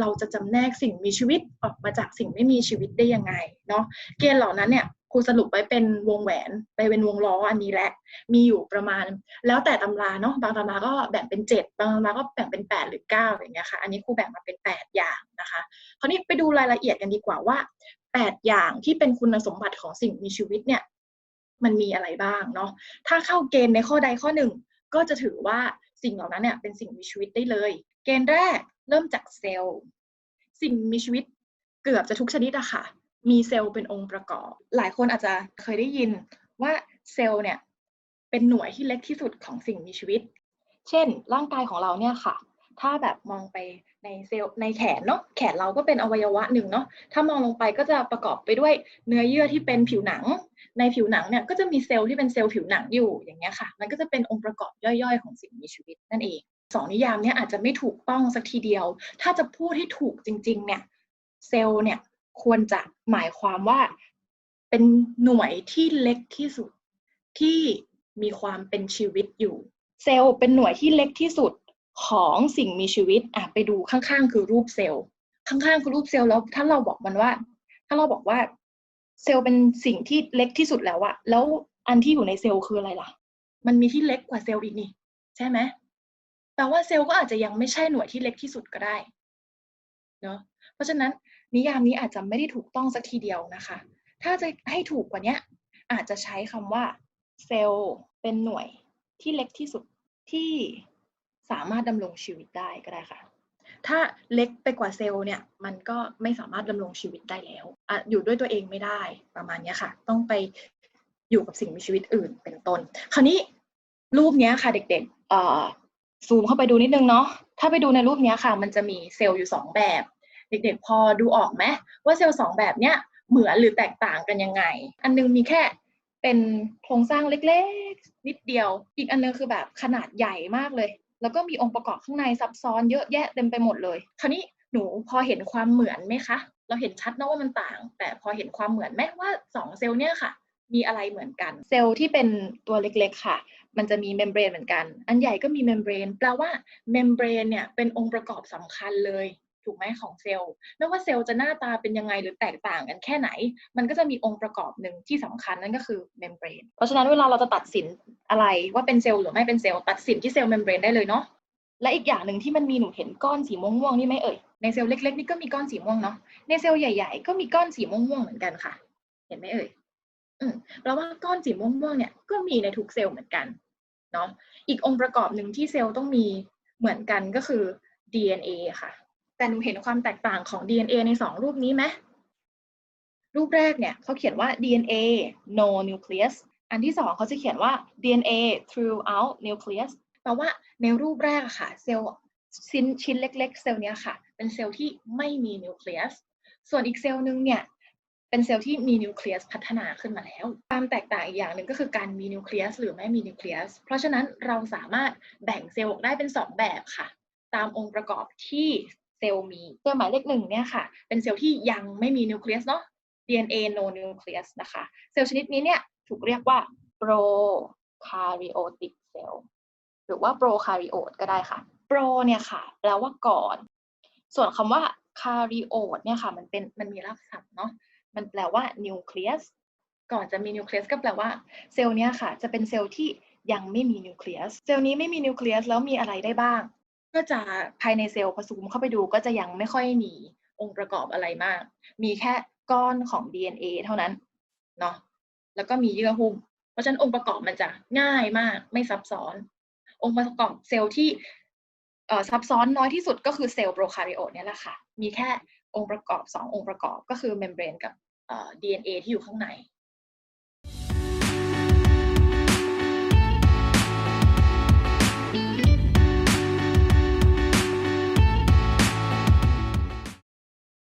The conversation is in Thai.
เราจะจำแนกสิ่งมีชีวิตออกมาจากสิ่งไม่มีชีวิตได้ยังไงเนาะเกณฑ์เหล่านั้นเนี่ยครูสรุปไว้เป็นวงแหวนไปเป็นวงล้ออันนี้แหละมีอยู่ประมาณ แล้วแต่ตำราเนาะบางตำราก็แบ่งเป็น 7 บางตำราก็แบ่งเป็น 8 หรือ 9 อย่างเงี้ยค่ะ อันนี้ครูแบ่งมาเป็น 8 อย่างนะคะ คราวนี้ไปดูรายละเอียดกันดีกว่าว่า 8 อย่างที่เป็นคุณสมบัติของสิ่งมีชีวิตเนี่ยมันมีอะไรบ้างเนาะถ้าเข้าเกณฑ์ในข้อใดข้อหนึ่ง ก็จะถือว่าสิ่งเหล่านั้นเนี่ยเป็นสิ่งมีชีวิตได้เลย เกณฑ์แรกเริ่มจากเซลล์ สิ่งมีชีวิตเกือบจะทุกชนิดอะค่ะ มีเซลล์เป็นองค์ประกอบ หลายคนอาจจะเคยได้ยินว่าเซลล์เนี่ยเป็นหน่วยที่เล็กที่สุดของสิ่งมีชีวิต เช่น ร่างกายของเราเนี่ยค่ะ ถ้าแบบมองไปในเซลล์ในแขนเนาะ แขนเราก็เป็นอวัยวะหนึ่งเนาะ ถ้ามองลงไปก็จะประกอบไปด้วยเนื้อเยื่อที่เป็นผิวหนัง ในผิวหนังเนี่ยก็จะมีเซลล์ที่เป็นเซลล์ผิวหนังอยู่อย่างเงี้ยค่ะ มันก็จะเป็นองค์ประกอบย่อยๆ ของสิ่งมีชีวิตนั่นเอง สองนิยามเนี้ยอาจจะไม่ถูกต้องสักทีเดียว ถ้าจะพูดให้ถูกจริง ๆ เนี่ยเซลล์เนี่ยควรจะหมายความว่าเป็นหน่วยที่เล็กที่สุดที่มีความเป็นชีวิตอยู่ เซลล์เป็นหน่วยที่เล็กที่สุดของสิ่งมีชีวิตอะไปดูข้างๆ คือรูปเซลล์ ข้างๆคือรูปเซลล์แล้วถ้าเราบอกมันว่า ถ้าเราบอกว่าเซลล์เป็นสิ่งที่เล็กที่สุดแล้วอะแล้วอันที่อยู่ในเซลล์คืออะไรล่ะ มันมีที่เล็กกว่าเซลล์อีกนี่ ใช่ไหม ลว่าเซลล์ก็อาจจะยังไม่ใช่หน่วยที่เล็กที่สุดก็ได้เนาะเพราะฉะนั้นนิยามนี้อาจจะไม่ได้ถูกต้องสักทีเดียวนะคะ ถ้าจะให้ถูกกว่านี้อาจจะใช้คำว่าเซลล์เป็นหน่วยที่เล็กที่สุดที่สามารถดำรงชีวิตได้ก็ได้ค่ะ ถ้าเล็กไปกว่าเซลล์เนี่ยมันก็ไม่สามารถดำรงชีวิตได้แล้วออยู่ด้วยตัวเองไม่ได้ประมาณนี้ค่ะ ต้องไปอยู่กับสิ่งมีชีวิตอื่นเป็นต้น คราวนี้รูปนี้ค่ะเด็กๆ ซูมเข้าไปดูนิดนึงเนาะ ถ้าไปดูในรูปนี้ค่ะ มันจะมีเซลล์อยู่สองแบบ เด็กๆ พอดูออกไหมว่าเซลล์สองแบบเนี้ยเหมือนหรือแตกต่างกันยังไง อันนึงมีแค่เป็นโครงสร้างเล็กๆ นิดเดียว อีกอันนึงคือแบบขนาดใหญ่มากเลย แล้วก็มีองค์ประกอบข้างในซับซ้อนเยอะแยะเต็มไปหมดเลย คราวนี้หนูพอเห็นความเหมือนไหมคะ เราเห็นชัดนะว่ามันต่าง แต่พอเห็นความเหมือนไหมว่าสองเซลล์เนี่ยค่ะ มีอะไรเหมือนกัน เซลล์ที่เป็นตัวเล็กๆค่ะ มันจะมีเมมเบรนเหมือนกัน อันใหญ่ก็มีเมมเบรนแปลว่าเมมเบรนเนี่ยเป็นองค์ประกอบสำคัญเลยถูกไหมของเซลล์ ไม่ว่าเซลล์จะหน้าตาเป็นยังไงหรือแตกต่างกันแค่ไหน มันก็จะมีองค์ประกอบหนึ่งที่สำคัญนั่นก็คือเมมเบรนเพราะฉะนั้นเวลาเราจะตัดสินอะไรว่าเป็นเซลล์หรือไม่เป็นเซลล์ตัดสินที่เซลล์เมมเบรนได้เลยเนาะและอีกอย่างหนึ่งที่มันมีหนูเห็นก้อนสีม่วงๆนี่ไหมเอ่ยในเซลล์เล็กๆนี่ก็มีก้อนสีม่วงเนาะในเซลล์ใหญ่ ๆ ก็มีก้อนสีม่วงๆเหมือนกันค่ะ เห็นไหมเอ่ย อืมแปลว่าก้อนสีม่วงๆเนี่ยก็มีในทุกเซลล์เหมือนกันเนาะอีกองค์ประกอบหนึ่งที่เซลล์ต้องมีเหมือนกันก็คือ DNA ค่ะ แต่หนูเห็นความแตกต่างของ DNA ในสองรูปนี้ไหมรูปแรกเนี่ยเขาเขียนว่า DNA no nucleus อันที่สองเขาจะเขียนว่า DNA throughout nucleus แปลว่าในรูปแรกค่ะ เซลล์ชิ้นชิ้นเล็ก ๆ เซลล์เนี้ยค่ะ เป็นเซลล์ที่ไม่มีนิวเคลียสส่วนอีกเซลล์หนึ่งเนี่ย เป็นเซลล์ที่มีนิวเคลียสพัฒนาขึ้นมาแล้ว ความแตกต่างอีกอย่างหนึ่งก็คือการมีนิวเคลียสหรือไม่มีนิวเคลียส เพราะฉะนั้นเราสามารถแบ่งเซลล์ออกได้เป็น 2 แบบค่ะ ตามองค์ประกอบที่เซลล์มีเซลล์หมายเลขหนึ่งเนี่ยค่ะ เป็นเซลล์ที่ยังไม่มีนิวเคลียสเนาะ DNA no nucleus นะคะ เซลล์ชนิดนี้เนี่ยถูกเรียกว่า prokaryotic cell หรือว่า prokaryote ก็ได้ค่ะ pro เนี่ยค่ะแปลว่าก่อน ส่วนคำว่า karyote เนี่ยค่ะ มันเป็นมันมีรากศัพท์เนาะ มันแปลว่า nucleus ก่อนจะมีนิวเคลียสก็แปลว่าเซลล์เนี้ยค่ะ จะเป็นเซลล์ที่ยังไม่มีนิวเคลียสเซลล์นี้ไม่มีนิวเคลียสแล้วมีอะไรได้บ้าง ก็จะภายในเซลล์พอซูมเข้าไปดูก็จะยังไม่ค่อยมีองค์ประกอบอะไรมาก มีแค่ก้อนของ DNA เท่านั้นเนาะแล้วก็มีเยื่อหุ้มเพราะฉะนั้นองค์ประกอบมันจะง่ายมาก ไม่ซับซ้อน องค์ประกอบเซลล์ที่ซับซ้อนน้อยที่สุดก็คือเซลล์โปรคาริโอตเนี่ยแหละค่ะ มีแค่องค์ประกอบ 2 องค์ประกอบก็คือเมมเบรนกับ DNA ที่อยู่ข้างใน